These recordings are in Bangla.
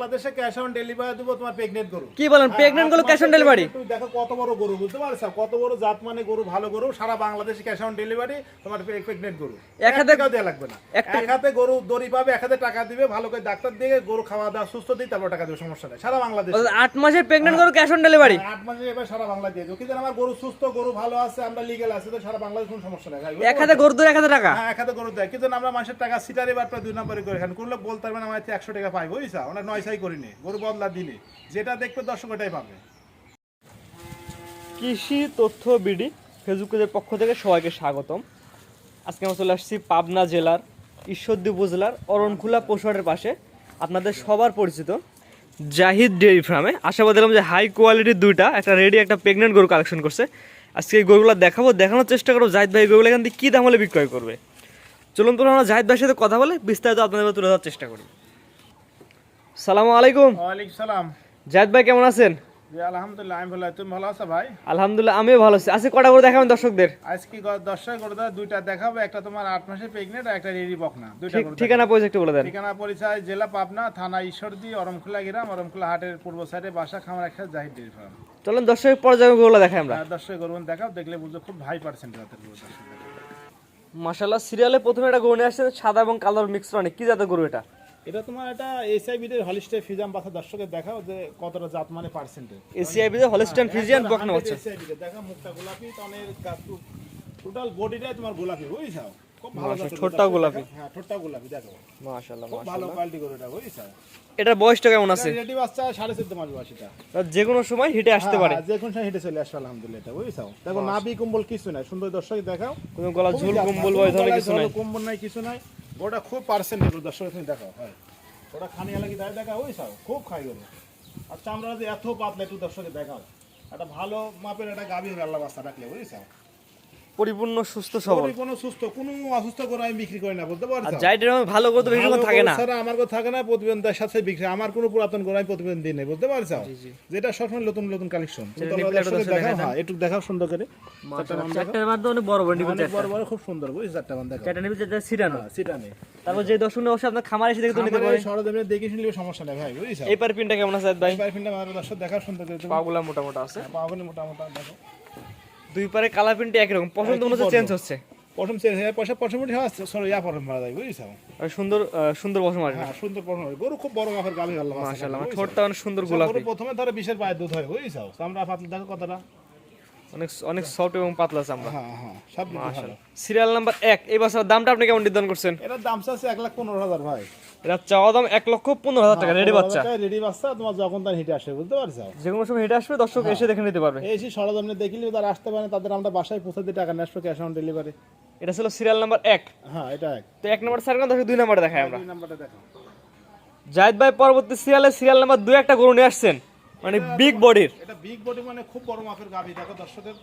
বাংলাদেশে ক্যাশ অন ডেলিভারি দেবো তোমার প্রেগনেন্ট গরু। কি বলেন হ্যাঁ, প্রেগনেন্টগুলো আট ক্যাশ অন ডেলিভারি তুমি দেখো কত বড় গরু বুঝতে পারছ? কত বড় জাত মানে গরু ভালো গরু সারা বাংলাদেশে ক্যাশ অন ডেলিভারি তোমার প্রেগনেন্ট গরু। এক হাতে- টাকাও দেওয়া লাগবে না। এক হাতে গরু দড়ি পাবে এক হাতে টাকা দিবে ভালো করে ডাক্তার দিয়ে গরু খাওয়া দাওয়া সুস্থ দিই তারপর টাকা দেবে সমস্যা নেই সারা বাংলাদেশ। আট মাসের প্রেগনেন্ট গরু ক্যাশ অন ডেলিভারি আট মাসে এবার সারা বাংলা দিয়ে দেবো কিন্তু আমার গরু সুস্থ গরু ভালো আছে আমরা লিগেল আছে তো সারা বাংলাদেশ কোনো সমস্যা নেই এক হাতে গরু ধরে এক হাতে টাকা? হ্যাঁ এক হাতে গরু দেয় কিন্তু আমরা মানুষের টাকা সিটারি বার দুই নম্বরে করে খান করলে বলতে পারবেন আমার একশো টাকা পাই বুঝছা? ওরা নয় সাই করিনি, গরু বদলা দিলে যেটা দেখবে দর্শক ওটাই পাবে। কৃষি তথ্য বিডি ফেসবুক পেজের পক্ষ থেকে সবাইকে স্বাগতম। আজকে আমরা চলে আসছি পাবনা জেলার ঈশ্বরদী উপজেলার অরণখোলা পশুহাটের পাশে, আপনাদের সবার পরিচিত জাহিদ ডেয়ারি ফার্মে। আশাবাদ দিলাম যে হাই কোয়ালিটির দুইটা, একটা রেডি, একটা প্রেগনেন্ট গরু কালেকশন করছে। আজকে এই গরুগুলো দেখাবো, দেখানোর চেষ্টা করব জাহিদ ভাই গরুগুলো এখান থেকে কী দাম হলে বিক্রয় করবে। চলুন তো আমরা জাহিদ ভাইয়ের সাথে কথা বলে বিস্তারিত আপনাদের তুলে ধরার চেষ্টা করি। সালামু আলাইকুম। ওয়ালাইকুম সালাম। জাহিদ ভাই কেমন আছেন? জি আলহামদুলিল্লাহ আমি ভালো তুমি ভালো আছো ভাই? আলহামদুলিল্লাহ আমিও ভালো আছি। আজকে কটা করে দেখাবেন দর্শকদের? আজকে গ- দর্শক গরু দাদা দুইটা দেখাবো একটা তোমার আট মাসের প্রেগনেন্ট আর একটা রেডি বকনা। দুইটা ঠিকানা পয়সা একটু বলে দেন। ঠিকানা পরিচয় জেলা পাবনা থানা ঈশ্বরদী অরমখোলা গ্রাম অরমখোলা হাটের পূর্ব সাইডে বাসা খামার একটা জাহিদ ডেরি ফার্ম। চলেন দর্শক পর্যায়গুলো দেখাই আমরা। দর্শক গরু দেখাও দেখলে বুঝলো খুব হাই পার্সেন্ট রাতের গরু দর্শক মাশাল্লাহ সিরিয়ালে প্রথমে একটা গরু নিয়ে আসছে সাদা এবং কালোর মিক্স অনেক। কি জাতের গরু এটা? এটা তোমার একটা এসআইবি এর হলিস্টে ফিজাম বাসা দর্শকের দেখাও যে কতটা জাত মানে পার্সেন্টে এসিআইবি তে হলস্টাইন ফিজিয়ান বকনা হচ্ছে। দেখা মুখটা গোলাপি তনের টোটাল বডিটাই তোমার গোলাপি বুঝছ? খুব ভালো মাশাআল্লাহ, জাতের গোলাপি। হ্যাঁ ঠোঁটটাও গোলাপি দেখো। মাশাল্লাহ খুব ভালো কোয়ালিটি গরু এটা বুঝছ? এটার বয়সটা কেমন আছে? রেডি বাচ্চা সাড়ে চোদ্দ মাস বয়স এটা যে কোনো সময় হিটে আসতে পারে। হ্যাঁ, যে কোন সময় হেঁটে চলে আসবে আলহামদুলিল্লাহ এটা বুঝছ? দেখো নাভি কম্বল কিছু নাই সুন্দর দর্শক দেখাও। কোনো গলা ঝুল কম্বল এই ধরনের কিছু নাই। কম্বল নাই কিছু নাই। ওটা খুব পার্সেন্ট দর্শক তুমি দেখাও হয়। ওটা খানি লাগি দায় দেখা ওই সব খুব খাই গেল আর চামড়া যে এত পাতলা, একটু দর্শকে দেখাও একটা ভালো মাপের একটা গাভীর আল্লাহ রাখলে, বুঝছ? পরিপূর্ণ সুস্থ সবল। কোনো সুস্থ। কোনো অসুস্থ করে আমি বিক্রি করি না বলতে আর পারছ যাই ডের ভালো গরু তো বেশি থাকে না। স্যার আমার কথা থাকে না প্রতিবেদনের সাথে বিক্রি আমার কোনো পুরাতন গরু আমি প্রতিবেদন দিই নাই বুঝতে পারছ? যেটা সবসময় নতুন নতুন কালেকশন দেখাও হ্যাঁ একটু দেখাও সুন্দর করে। চারটার অনেক বড় বড় নিবে বড় বড় খুব সুন্দর চারটা দেখো চারটা নিবে চারটা সিটানো হ্যাঁ, তারপর যে দর্শক অবশ্যই আপনার খামার এসে দেখে তো নিতে পারে। দেখে শুনলে সমস্যা নেই ভাই বুঝিস এই পার পিনটা কেমন আছে ভাই? আমার দর্শক দেখাও সুন্দর করে পাগুলা মোটা মোটা আছে পাওনি মোটামুটি দেখো। দুই পারে কালার প্রিন্ট একই রকম। পছন্দ অনুযায়ী চেঞ্জ হচ্ছে। প্রথম চেঞ্জ হয়ে পয়সা পশম উঠে আসছে সরি ইয়া পশম মারা যায় বুঝিস সুন্দর সুন্দর পশম আসবে হ্যাঁ সুন্দর প্রথম গরু খুব বড় মাপের গালি আল্লাহ মাশাআল্লাহ? ঠোঁটটা অনেক সুন্দর গরু গোলাপি প্রথমে ধরে বিশের পায়ে দুধ হয় বুঝিস আমরা পাতলা দেখো কতটা অনেক অনেক সফট এবং পাতলা চামড়া হ্যাঁ হ্যাঁ সব ভালো। সিরিয়াল নাম্বার এক এই বছর দামটা আপনি কেমন নির্ধারণ করছেন? দাম চাচ্ছে এক লাখ পনেরো হাজার ভাই। এটা চাওয়া দাম এক লক্ষ পনেরো হাজার টাকা রেডি বাচ্চা। রেডি বাচ্চা তোমার যখন তার হিটে বুঝতে পারছ? যে কোনো সময় হেঁটে আসবে দর্শক এসে দেখে নিতে পারবে। এই সেই সরজমিনে দেখলে তারা আসতে পারে তাদের আমরা বাসায় পৌঁছে দিয়ে টাকা নেসবো ক্যাশ অন ডেলিভারি এটা ছিল সিরিয়াল নাম্বার এক। হ্যাঁ এটা এক। তো এক নম্বর সার্কেল দর্শক দুই নম্বরে দেখাই আমরা। দুই নাম্বারটা দেখো জাহিদ ভাই পরবর্তী সিরিয়ালে সিরিয়াল নাম্বার দুই একটা গরু নিয়ে আসছেন। মানে বিগ বডির এটা বিগ বডি মানে খুব বড় মাপের গাভী দেখো দর্শকের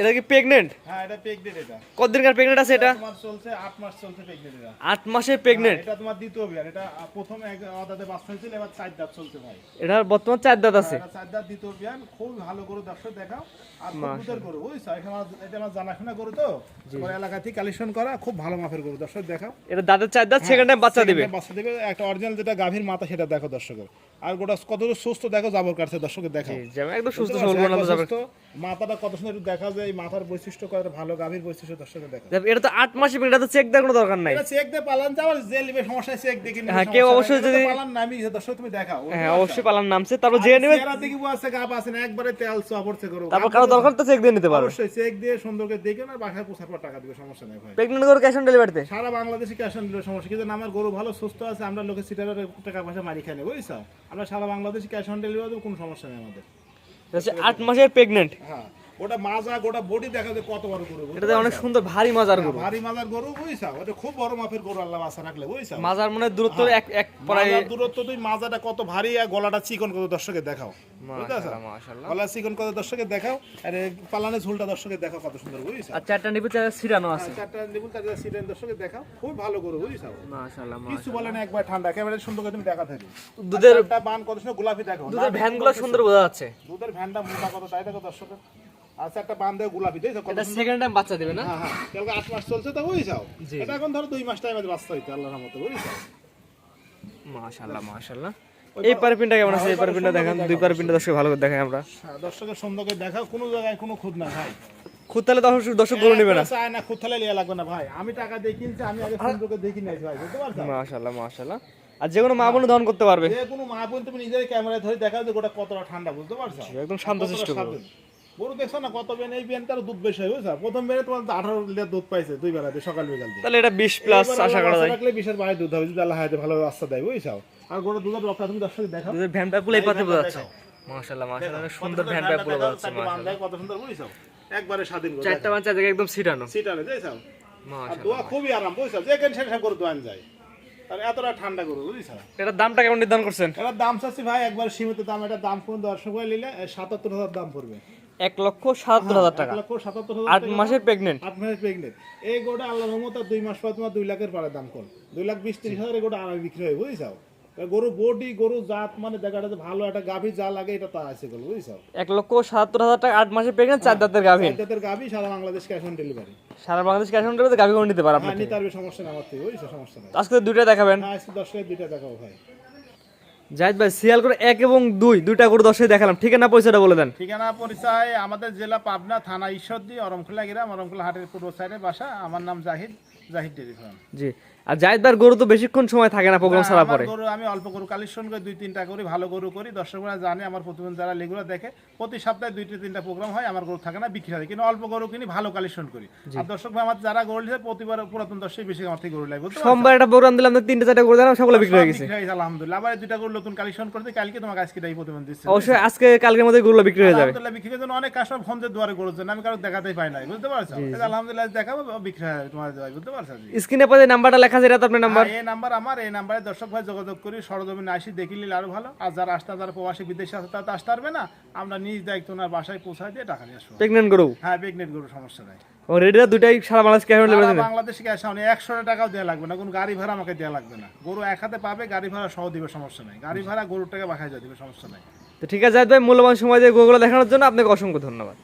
এটা কি প্রেগনেন্ট হ্যাঁ এটা প্রেগনেন্ট এটা। কতদিনকার প্রেগনেন্ট আছে এটা? তোমার চলছে আট মাস চলছে প্রেগনেন্ট এটা। আট মাসের প্রেগনেন্ট এটা তোমার দ্বিতীয় বিয়ার এটা প্রথমে এক আদাতে বাচ্চা হয়েছিল এবার চার দাঁত চলছে ভাই। এটার বর্তমান চার দাঁত আছে। এটা চার দাঁত দ্বিতীয় বিয়ার খুব ভালো গরু দর্শক দেখাও। আর গরু বুঝছ? এখানে এটা আমার জানাশোনা গরু তো? এলাকা থেকে কালেকশন করা খুব ভালো মাপের গরু দর্শক দেখাও। এটা দাঁতের চার দাঁত সেকেন্ড টাইম বাচ্চা দিবে। বাচ্চা দিবে একটা অরিজিনাল যেটা গাভীর মাথা সেটা দেখো দর্শকের। আর গোটা কতটা সুস্থ দেখো জাবর কাটছে দর্শকের একদম সুস্থ সবল সুস্থ, মাথাটা কত সুন্দর একটু দেখা যায় মাথার বৈশিষ্ট্য কত ভালো গাভীর বৈশিষ্ট্য দর্শকের দেখো এটা তো আট মাসে প্রেগনেন্ট তো চেক দেওয়ার কোনো দরকার নাই। এটা চেক দিয়ে পালান যাওয়ার যে লিবে সমস্যা চেক দেখে হ্যাঁ, কেউ অবশ্যই যদি- পালান নামি দর্শক তুমি দেখাও হ্যাঁ অবশ্যই পালার নামছে তারপর যে নেবে চেহারা দেখি আছে গাব আছে না একবারে তেল গরু। তারপর কারও দরকার তো চেক দিয়ে নিতে পারবে অবশ্যই চেক দিয়ে করে দেখে না বাসায় পোষার পর টাকা দিবে সমস্যা নেই ভাই। প্রেগনেন্ট করে ক্যাশ অন ডেলিভারিতে সারা বাংলাদেশে ক্যাশ অন ডেলিভারি সমস্যা কিন্তু আমার গরু ভালো সুস্থ আছে আমরা লোকের সিটারের টাকা পয়সা মারি খাই না বুঝছ? আমরা সারা বাংলাদেশে ক্যাশ অন ডেলিভারি কোনো সমস্যা নেই আমাদের। আট মাসের প্রেগনেন্ট হ্যাঁ। ওটা মাজা গোটা বডি দেখা যায় কত বড় গরু? এটাতে অনেক সুন্দর ভারী মাজার গরু। ভারী মাজার গরু বুঝছ? ওটা খুব বড় মাপের গরু আল্লাহ বাসা রাখলে বুঝছ? মাজার মনে হয় দূরত্ব এক এক প্রায় দূরত্ব তুই মাজাটা কত ভারী আর গলাটা চিকন কত দর্শকে দেখাও মাশাআল্লাহ। গলা চিকন কত দর্শকে দেখাও আর পালানের ঝুলটা দর্শকে দেখাও কত সুন্দর বুঝছ? আর চারটা নিবে চার সিরানো আছে। চারটা নিবুল চারটা সিটের দর্শকে দেখাও খুব ভালো গরু বুঝছ? মাশাআল্লাহ কিছু বলে না একবার ঠান্ডা একেবারে সুন্দর করে তুমি দেখা থাকি। দুধের একটা বান কত সুন্দর গোলাপি দেখো দুধের ভ্যানগুলো সুন্দর বোঝা যাচ্ছে। দুধের ভ্যানটা মোটা কত তাই দেখো দর্শকের? আচ্ছা একটা বান দেয় গোলাপি এটা সেকেন্ড টাইম বাচ্চা দিবে না? হ্যাঁ হ্যাঁ। কালকে আট মাস চলছে তো জি। এটা এখন ধরো দুই মাস টাইম বাচ্চা হইতে আল্লাহর মতো বুঝছ? মাশাআল্লাহ মাশাআল্লাহ। এই পার পিনটা কেমন আছে? হ্যাঁ, এই পার ওই দেখান দুই করে পার পিনটা দর্শক ভালো করে দেখাই আমরা। হ্যাঁ, দর্শকের সুন্দরকে দেখাও কোনো জায়গায় কোনো খুদ না ভাই। খুদ তাহলে দর্শক দর্শক গরু নেবে না। চায় না খুদ থালে লিয়া লাগবে না ভাই। আমি টাকা দিয়ে কিনছি আমি আগে সুন্দরকে দেখি নাই ভাই বুঝতে পারছ? মাশাআল্লাহ মাশাআল্লাহ। আর যে কোনো মা বোন দহন করতে পারবে। যে কোনো মা বোন তুমি নিজের ক্যামেরায় ধরে দেখাও যে গোটা কতটা ঠান্ডা বুঝতে পারছ? একদম শান্তশিষ্ট কতটা গরু। গরু দেখছ না কত বেন? এই বেনটার দুধ বেশি প্রথম বেনে তোমার আঠারো লিটার দুধ পাইছে দুই বেলাতে সকাল বিকাল তাহলে এটা বিশ প্লাস আশা করা যায়। রাখলে বিশের বাইরে দুধ হবে যদি আল্লাহ হাতে ভালো রাস্তা দেয় বুঝছ? আর দুধের তুমি দর্শক দেখাও। দুধের পাতে বোঝা যাচ্ছে দেখাও। মাশাআল্লাহ মাশাআল্লাহ সুন্দর ভ্যান পাইপগুলো বোঝা যাচ্ছে চারটে বান দেয়, কত সুন্দর বুঝছ? একবারে স্বাধীন চারটা একদম সিটানো বুঝছ মাশাআল্লাহ দোয়া খুবই আরাম বুঝছ? সেখানে গরু দোয়ান যায়। এতটা ঠান্ডা গরু বুঝছ? এটার দামটা কেমন নির্ধারণ করছেন? এটার দাম চাচ্ছি ভাই একবার সীমিত দাম এটা দাম কোন দর্শক নিলে সাতাত্তর হাজার দাম পড়বে। এক লক্ষ সাতাত্তর হাজার টাকা। লক্ষ সাতাত্তর হাজার আট মাসের প্রেগনেন্ট আট মাসের প্রেগনেন্ট এই গোটা আল্লাহ রহমত দুই মাস পর তোমার দুই লাখের পারে দাম কর দুই লাখ বিশ ত্রিশ হাজার গোটা আরামে বিক্রি হয় বুঝছাও? গরু বডি গরু জাত মানে দেখাটা যে ভালো একটা গাভী যা লাগে এটা তা আছে গরু বুঝছাও? এক লক্ষ সাতাত্তর হাজার টাকা আট মাসের প্রেগনেন্ট চার দাঁতের গাভীন জাতের গাভী সারা বাংলাদেশ ক্যাশ অন ডেলিভারি সারা বাংলাদেশ ক্যাশ অন ডেলিভারিতে গাভী করে নিতে পারে আপনি হ্যাঁ নিতে পারবে সমস্যা নেই আমার থেকে বুঝছ সমস্যা নেই। আজকে দুইটা দেখাবেন। হ্যাঁ আজকে দশ টাকা দুইটা দেখাবো ভাই। জাহিদ ভাই সিয়াল করে এক এবং দুই, দুইটা করে দশে দেখালাম। ঠিকানা, পরিচয়টা বলে দেন। ঠিকানা, পরিচয়, আমাদের জেলা পাবনা থানা ঈশ্বরদী, অরমখোলা গ্রাম, অরমখোলা হাটের পূর্ব সাইডে বাসা। আমার নাম জাহিদ। জাহিদ ডেরি ফার্ম জি। আর গরু তো বেশিক্ষণ সময় থাকে না প্রোগ্রাম ছাড়া পরে। গরু আমি অল্প গরু কালেকশন করে দুই তিনটা করি ভালো গরু করি দর্শকরা জানে আমার প্রতিদিন যারা লেগুলো দেখে প্রতি সপ্তাহে দুইটা তিনটা প্রোগ্রাম হয় আমার গরু থাকে না বিক্রি হয়। কিন্তু অল্প গরু কিনি ভালো কালেকশন করি। আর দর্শক ভাই আমার যারা গরু লিখে প্রতিবার পুরাতন দর্শক বেশি আমার থেকে গরু লাগে বুঝতে পারছ? সোমবার একটা প্রোগ্রাম দিলাম তিনটে চারটা করে দিলাম সকলে বিক্রি হয়ে গেছে। আলহামদুলিল্লাহ। আবার দুইটা গরু নতুন কালেকশন করতে কালকে তোমাকে আজকে এই প্রতিবেদন দিচ্ছি অবশ্যই আজকে কালকের মধ্যে গরুগুলো বিক্রি হয়ে যাবে। আলহামদুলিল্লাহ বিক্রি জন্য অনেক কাস্টমার ফোন দিয়ে দুয়ারে গরুর জন্য আমি কারও দেখাতেই পাই নাই বুঝতে পারছ? আলহামদুলিল্লাহ দেখাবো বিক্রি হয়ে যাবে তোমার বুঝতে? স্ক্রিনে পরে নাম্বারটা লেখা আছে এটা তো আপনার নাম্বার। এই নাম্বার আমার এই নাম্বারে দর্শক ভাই যোগাযোগ করি সরজমিনে আসি দেখি নিলে আরও ভালো। আর যারা আসতে যারা প্রবাসী বিদেশে আসে তারা আসতে পারবে না। আমরা নিজ দায়িত্ব ওনার বাসায় পৌঁছায় দিয়ে টাকা নিয়ে আসব। প্রেগনেন্ট গরু? হ্যাঁ প্রেগনেন্ট গরু সমস্যা নাই। ও রেডিটা দুটাই সারা বাংলাদেশ ক্যাশ অন ডেলিভারি বাংলাদেশে ক্যাশ অন একশো টাকাও দেওয়া লাগবে না। কোনো গাড়ি ভাড়া আমাকে দেওয়া লাগবে না। গরু এক হাতে পাবে গাড়ি ভাড়া সহ দিবে সমস্যা নাই। গাড়ি ভাড়া গরুর টাকা বাসায় যা দিবে সমস্যা নাই। তো ঠিক আছে ভাই মূল্যবান সময় দিয়ে গরুগুলো দেখানোর জন্য আপনাকে অসংখ্য ধন্যবাদ।